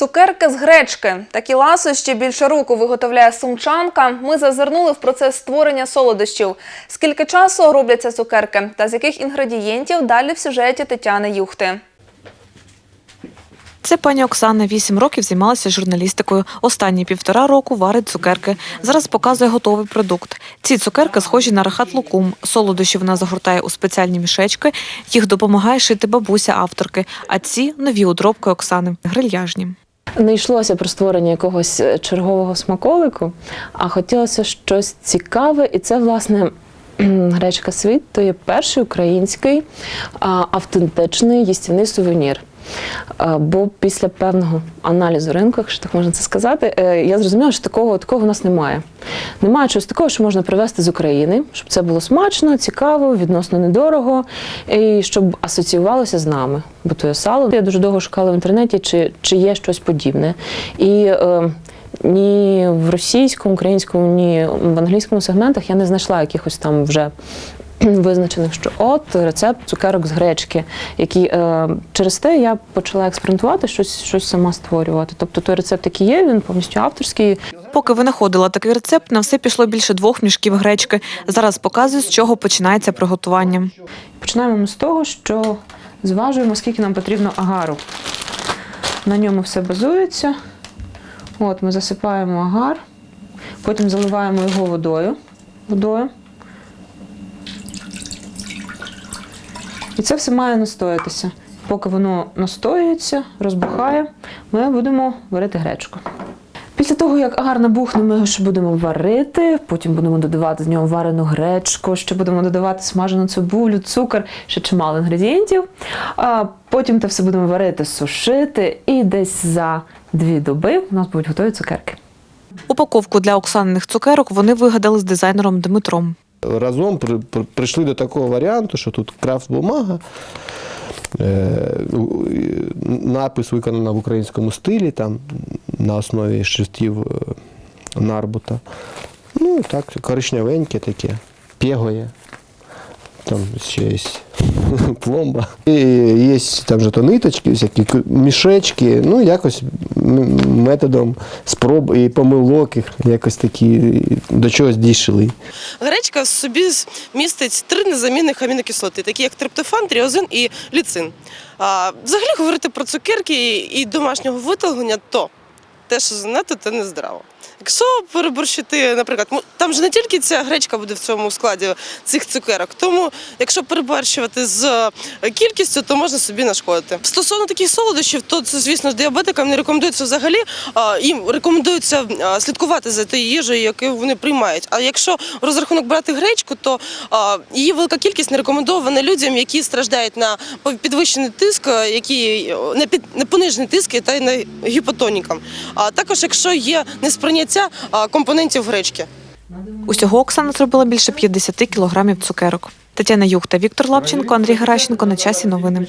Цукерки з гречки. Такі ласощі більше року виготовляє сумчанка. Ми зазирнули в процес створення солодощів. Скільки часу робляться цукерки та з яких інгредієнтів далі в сюжеті Тетяни Юхти. Це пані Оксана вісім років займалася журналістикою. Останні півтора року варить цукерки. Зараз показує готовий продукт. Ці цукерки схожі на рахат лукум. Солодощі вона загортає у спеціальні мішечки. Їх допомагає шити бабуся авторки. А ці нові удробки Оксани грильяжні. Не йшлося про створення якогось е, чергового смаколику, а хотілося щось цікаве, і це власне. Гречка світ то є перший український автентичний їстівний сувенір. А, Бо після певного аналізу ринку, якщо так можна це сказати, е, я зрозуміла, що такого, такого в нас немає. Немає чогось такого, що можна привезти з України, щоб це було смачно, цікаво, відносно недорого, і щоб асоціювалося з нами. Бо то є сало. Я дуже довго шукала в інтернеті, чи, чи є щось подібне. І е, ні в російському, українському, ні в англійському сегментах я не знайшла якихось там вже визначених, що от рецепт цукерок з гречки, який е, через те я почала експериментувати, щось, щось сама створювати. Тобто той рецепт, який є, він повністю авторський. Поки винаходила такий рецепт, на все пішло більше двох мішків гречки. Зараз показую, з чого починається приготування. Починаємо ми з того, що зважуємо, скільки нам потрібно агару. На ньому все базується. От ми засипаємо агар, потім заливаємо його водою. водою. І це все має настоятися. Поки воно настоюється, розбухає, ми будемо варити гречку. Після того, як агар набухне, ми його ще будемо варити, потім будемо додавати з нього варену гречку, ще будемо додавати смажену цибулю, цукор, ще чимало інгредієнтів. А потім те все будемо варити, сушити, і десь за дві доби у нас будуть готові цукерки. Упаковку для Оксаниних цукерок вони вигадали з дизайнером Дмитром. Разом при, при- прийшли до такого варіанту, що тут крафт-бумага, е, напис виконано в українському стилі, там, на основі шрифтів е, Нарбута. Ну, так, коричневеньке таке, пєгоє. Там ще є пломба. І є там же то ниточки, всякі мішечки. Ну, якось методом спроб і помилок якось такі до чогось дійшли. Гречка собі містить три незамінних амінокислоти, такі як триптофан, тріозин і ліцин. А, взагалі говорити про цукерки і домашнього виталення то те, що занадто, то не здраво. Якщо переборщити, наприклад, там же не тільки ця гречка буде в цьому складі цих цукерок, тому якщо переборщувати з е, кількістю, то можна собі нашкодити. Стосовно таких солодощів, то це, звісно, діабетикам не рекомендується взагалі. Їм рекомендується слідкувати за тією їжею, яку вони приймають. А якщо розрахунок брати гречку, то її велика кількість не рекомендована людям, які страждають на підвищений тиск, які е, на під на понижений тиск та й на гіпотонікам. А також якщо є несприйняття а, компонентів гречки. Усього Оксана зробила більше 50 кілограмів цукерок. Тетяна Юхта, Віктор Лапченко, Андрій Геращенко. На часі новини.